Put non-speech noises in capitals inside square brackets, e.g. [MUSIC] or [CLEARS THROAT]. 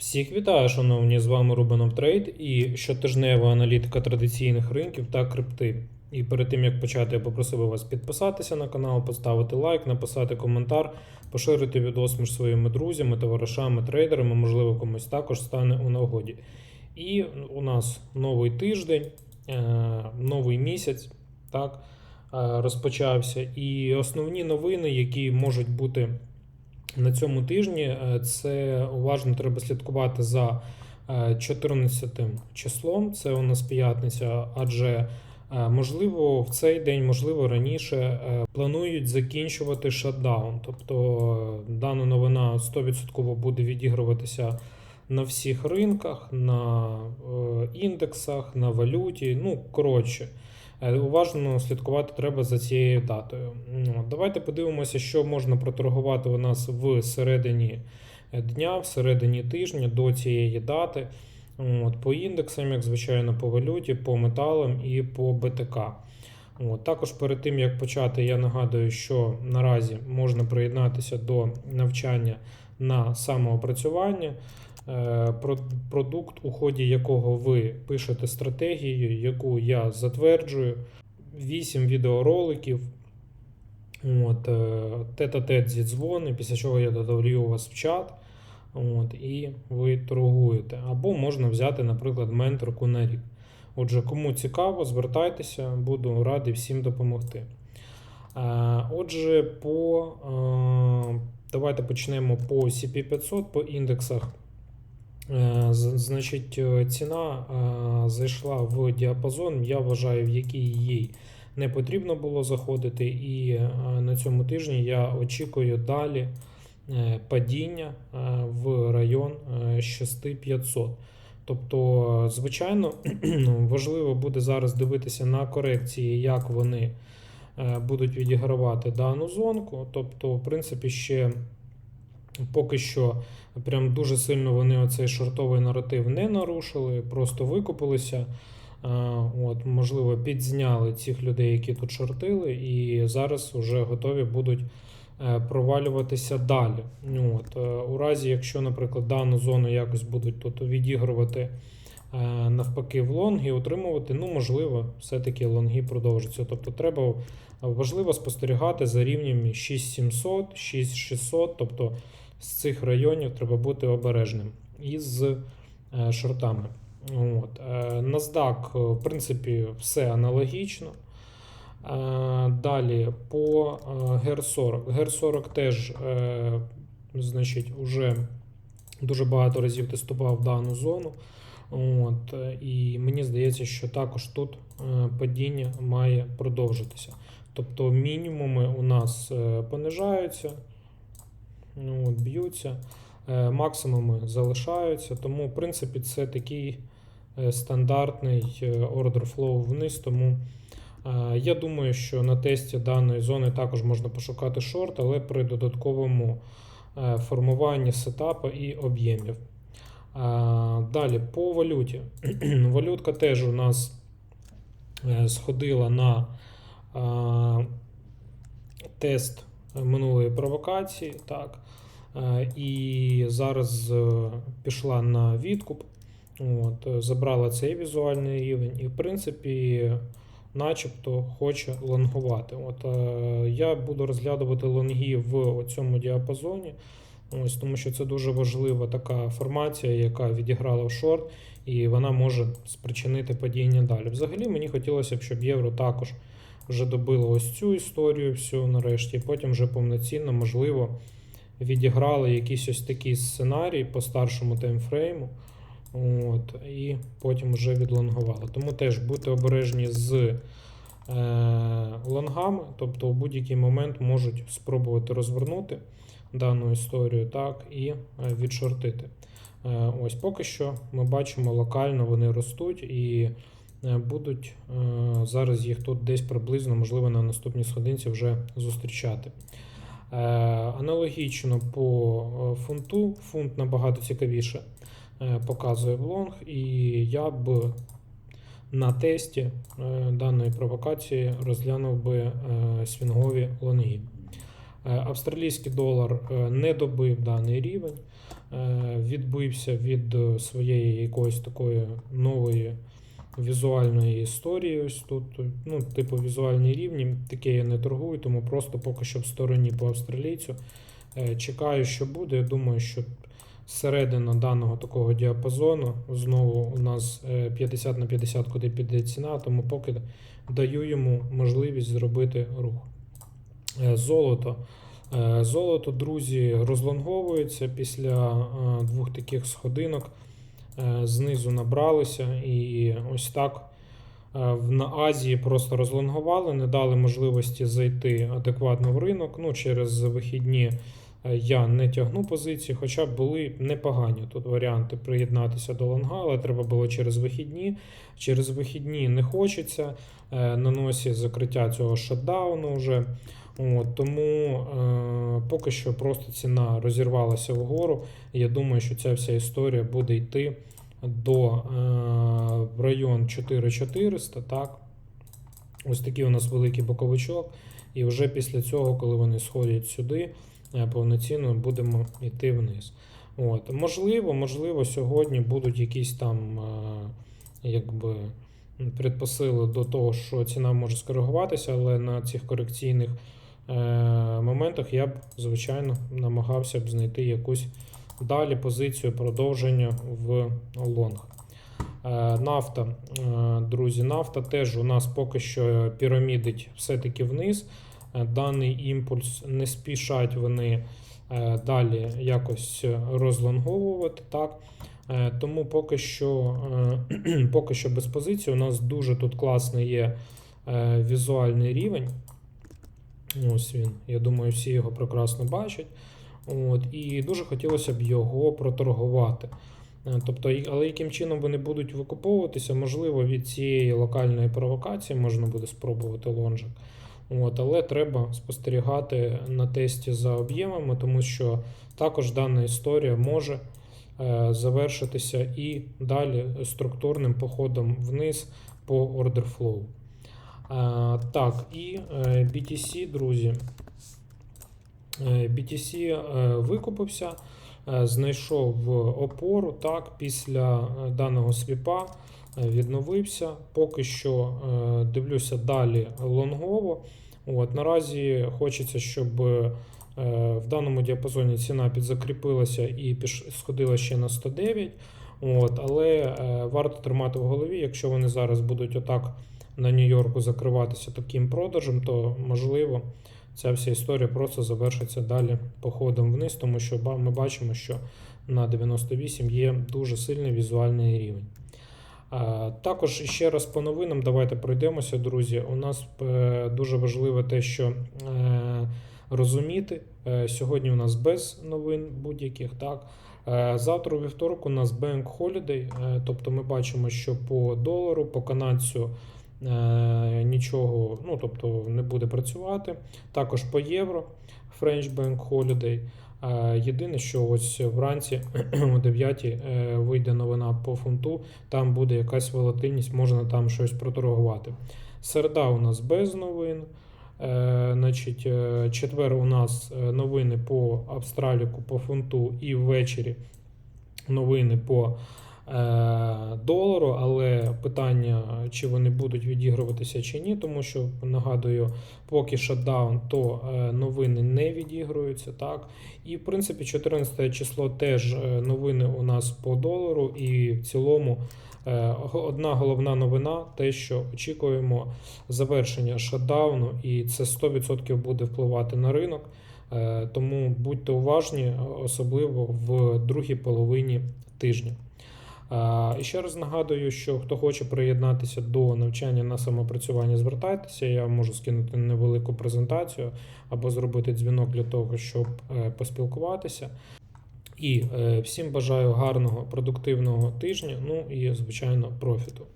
Всіх вітаю, шановні! З вами Рубанов Трейд і щотижнева аналітика традиційних ринків та крипти. І перед тим як почати, я попросив вас підписатися на канал, поставити лайк, написати коментар, поширити відос між своїми друзями, товаришами, трейдерами, можливо, комусь також стане у нагоді. І у нас новий тиждень, е, новий місяць, так, е, розпочався. І основні новини, які можуть бути на цьому тижні, е, це уважно треба слідкувати за е, 14 числом. Це у нас п'ятниця, адже е, можливо в цей день, можливо раніше е, планують закінчувати шатдаун. Тобто е, дана новина 100% буде відігруватися на всіх ринках, на е, індексах, на валюті. Ну, коротше. Е, Уважно слідкувати треба за цією датою. Давайте подивимося, що можна проторгувати у нас в середині дня, в середині тижня до цієї дати. От, по індексам, як звичайно, по валюті, по металам і по БТК. От, також перед тим як почати, я нагадую, що наразі можна приєднатися до навчання на самоопрацювання. Е, Продукт, у ході якого ви пишете стратегію, яку я затверджую, 8 відеороликів, от, е, тет-а-тет зі дзвони, після чого я додаю вас в чат, от, і ви торгуєте. Або можна взяти, наприклад, менторку на рік. Отже, кому цікаво, звертайтеся, буду радий всім допомогти. Е, Отже, по, е, давайте почнемо по CP500, по індексах. Е, Значить, ціна зайшла в діапазон, я вважаю, в який їй не потрібно було заходити. І на цьому тижні я очікую далі падіння в район е, 6500. Тобто, звичайно, [CLEARS THROAT] важливо буде зараз дивитися на корекції, як вони е, будуть відігравати дану зонку. Тобто, в принципі, ще поки що прям дуже сильно вони оцей шортовий наратив не нарушили, просто викупилися. Е, От, можливо, підзняли цих людей, які тут шортили, і зараз вже готові будуть е, провалюватися далі. От, е, у разі, якщо, наприклад, дану зону якось будуть тут відігрувати навпаки в лонги, отримувати, ну, можливо, все-таки лонги продовжаться. Тобто треба важливо спостерігати за рівнями 6700, 6600, тобто з цих районів треба бути обережним із шортами. От. е, NASDAQ, е, в принципі, все аналогічно. Е, Далі по е, GER40. GER40 теж, значить, уже дуже багато разів тестував дану зону. От, і мені здається, що також тут падіння має продовжитися. Тобто мінімуми у нас понижаються, ну, от, б'ються, максимуми залишаються. Тому, в принципі, це такий стандартний е, order flow вниз. Тому е, я думаю, що на тесті даної зони також можна пошукати шорт, але при додатковому е, формуванні сетапу і об'ємів. Далі по валюті. [CLEARS THROAT] Валютка теж у нас е, сходила на тест минулої провокації. Так. Е, І зараз е, пішла на відкуп. От, е, забрала цей візуальний рівень, і, в принципі, начебто хоче лонгувати. От, е, я буду розглядувати лонги в цьому діапазоні. Ось, тому що це дуже важлива така формація, яка відіграла в шорт, і вона може спричинити падіння далі. Взагалі мені хотілося б, щоб євро також вже добило ось цю історію всю нарешті, потім вже повноцінно, можливо, відіграли якийсь ось такий сценарій по старшому таймфрейму. От, і потім вже відлонгували. Тому теж будьте обережні з е, лонгами, тобто в будь-який момент можуть спробувати розвернути дану історію, так, і е, відшортити. Е, Ось поки що ми бачимо локально вони ростуть і е, будуть е, зараз їх тут десь приблизно, можливо, на наступній сходинці вже зустрічати. Е, Аналогічно по е, фунту, фунт набагато цікавіше показує в лонг, і я б на тесті е, даної провокації розглянув би е, свінгові лонги. Е, Австралійський долар е, не добив даний рівень. відбився від е, своєї якоїсь такої нової візуальної історії. Ось тут, ну, типу візуальні рівні, таке я не торгую, тому просто поки що в стороні по австралійцю. Е, Чекаю, що буде. Я думаю, що середина даного такого діапазону знову у нас е, 50 на 50, куди піде ціна, тому поки даю йому можливість зробити рух. Е, Золото. Е, Золото, друзі, розлонговується після е, двох таких сходинок. Е, Знизу набралися і ось так е, на Азії просто розлонгували, не дали можливості зайти адекватно в ринок. Ну, через вихідні е, я не тягну позиції, хоча були непогані тут варіанти приєднатися до лонга, але треба було через вихідні. Через вихідні не хочеться. е, На носі закриття цього шатдауну вже. От, тому е, поки що просто ціна розірвалася вгору. Я думаю, що ця вся історія буде йти до е, в район 4400, так. Ось такий у нас великий боковичок. І вже після цього, коли вони сходять сюди, е, повноцінно будемо йти вниз. От. Можливо, можливо, сьогодні будуть якісь там е, якби, предпосили до того, що ціна може скоригуватися, але на цих корекційних е, моментах я б, звичайно, намагався б знайти якусь далі позицію продовження в лонг. Е, Нафта, е, друзі, нафта теж у нас поки що пірамідить все-таки вниз. Е, Даний імпульс не спішать вони е, далі якось розлонговувати. Так? Е, Тому поки що, [CLEARS THROAT] поки що без позиції. У нас дуже тут класний є візуальний рівень. Ось він. Я думаю, всі його прекрасно бачать. От, і дуже хотілося б його проторгувати. Тобто, але яким чином вони будуть викуповуватися, можливо, від цієї локальної провокації можна буде спробувати лонжик. От, але треба спостерігати на тесті за об'ємами, тому що також дана історія може е, завершитися і далі структурним походом вниз по order flow. Е, так, і е, BTC, друзі. BTC викупився, знайшов опору так, після даного свіпа, відновився. Поки що е, дивлюся далі лонгово. От, наразі хочеться, щоб е, в даному діапазоні ціна підзакріпилася і сходила ще на 109. От, але е, варто тримати в голові, якщо вони зараз будуть отак на Нью-Йорку закриватися таким продажем, то можливо ця вся історія просто завершиться далі походом вниз, тому що ми бачимо, що на 98 є дуже сильний візуальний рівень. Також ще раз по новинам давайте пройдемося, друзі. У нас е, дуже важливе те, що е, розуміти. Е, Сьогодні у нас без новин будь-яких. так. Завтра у вівторок у нас Bank Holiday, тобто ми бачимо, що по долару, по канадцю нічого, ну тобто не буде працювати. Також по євро French Bank Holiday. Е, Єдине, що ось вранці [CLEARS THROAT] о 9 е, вийде новина по фунту, там буде якась волатильність, можна там щось проторгувати. Середа у нас без новин. Е, Значить, е, четвер у нас е, новини по Австраліку, по фунту і ввечері новини по е, долару, але питання, чи вони будуть відігруватися чи ні, тому що нагадую, поки шатдаун, то е, новини не відігруються. Так? І в принципі 14 число теж е, новини у нас по долару, і в цілому. е, Одна головна новина, те, що очікуємо завершення шатдауну, і це 100% буде впливати на ринок. Е, Тому будьте уважні, особливо в другій половині тижня. І ще раз нагадую, що хто хоче приєднатися до навчання на самопрацювання, звертайтеся. Я можу скинути невелику презентацію або зробити дзвінок для того, щоб е, поспілкуватися. І е, всім бажаю гарного, продуктивного тижня. Ну і звичайно, профіту.